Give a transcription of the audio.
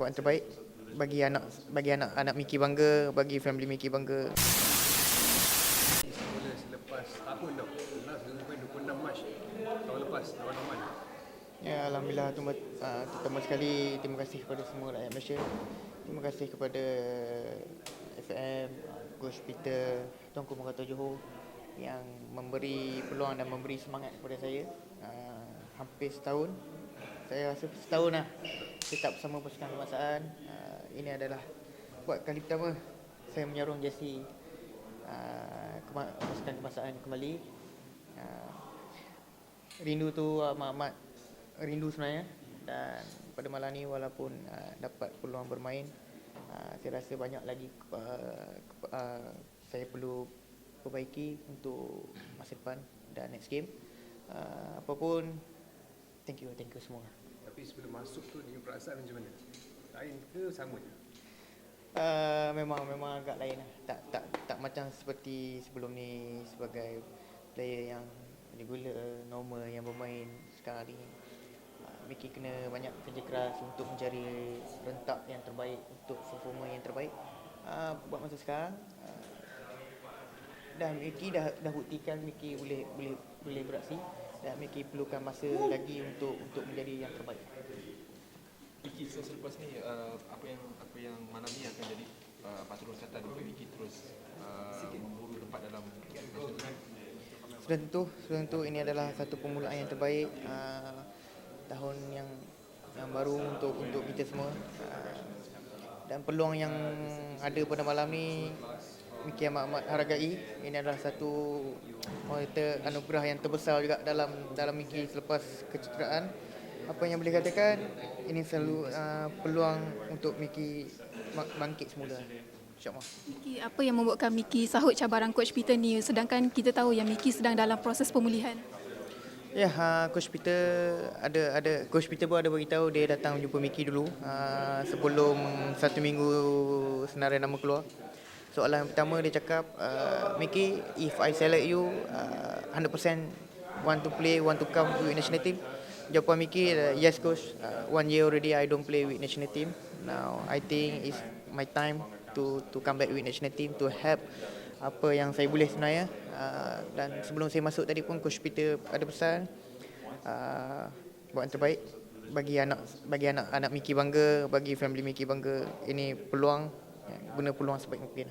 buat yang terbaik bagi anak bagi anak anak Miki bangga, bagi family Miki bangga. Selepas tahun Last sampai 26 Mac Tahun lepas Lawan Oman Ya, Alhamdulillah terima, uh, terutama sekali terima kasih kepada semua rakyat Malaysia. Terima kasih kepada FM, Coach Peter, Tuanku Merata Johor yang memberi peluang dan memberi semangat kepada saya. Uh, hampir setahun. Saya rasa setahun lah tetap bersama pasukan kebangsaan. Uh, ini adalah buat kali pertama saya menyarung jersey uh, kema- pasukan kebangsaan kembali. Uh, rindu tu amat-amat rindu sebenarnya dan pada malam ni walaupun uh, dapat peluang bermain uh, saya rasa banyak lagi uh, uh, saya perlu perbaiki untuk masa depan dan next game uh, apapun thank you thank you semua Tapi sebelum masuk tu Dia perasaan macam mana Lain ke sama je Uh, memang memang agak lain lah. Tak tak tak macam seperti sebelum ni sebagai player yang regular, normal yang bermain sekarang ni. Uh, Mickey kena banyak kerja keras untuk mencari rentak yang terbaik untuk performa yang terbaik. Uh, buat masa sekarang uh, dan Mickey dah dah buktikan Mickey boleh boleh boleh beraksi dan Mickey perlukan masa lagi untuk untuk menjadi yang terbaik. Vicky so selepas ni uh, apa yang apa yang malam ni akan jadi uh, patut loncatan untuk Vicky terus uh, memburu tempat dalam. Sudah tentu, sudah tentu ini adalah satu permulaan yang terbaik uh, tahun yang yang baru untuk untuk kita semua. Uh, dan peluang yang ada pada malam ni Miki amat-amat hargai. Ini adalah satu orang kata anugerah yang terbesar juga dalam dalam Miki selepas kecederaan. Apa yang boleh katakan ini selalu uh, peluang untuk Miki bang- bangkit semula. InsyaAllah. Miki, apa yang membuatkan Miki sahut cabaran Coach Peter ni sedangkan kita tahu yang Miki sedang dalam proses pemulihan? Ya, uh, Coach Peter ada ada Coach Peter pun ada beritahu dia datang jumpa Miki dulu uh, sebelum satu minggu senarai nama keluar. Soalan pertama dia cakap, uh, Miki, if I select you, uh, 100% want to play, want to come to national team. Jawapan Miki, uh, yes coach, uh, one year already I don't play with national team. Now I think it's my time to to come back with national team to help apa yang saya boleh sebenarnya uh, dan sebelum saya masuk tadi pun coach Peter ada pesan uh, buat yang terbaik bagi anak bagi anak anak Miki bangga bagi family Miki bangga ini peluang guna peluang sebaik mungkin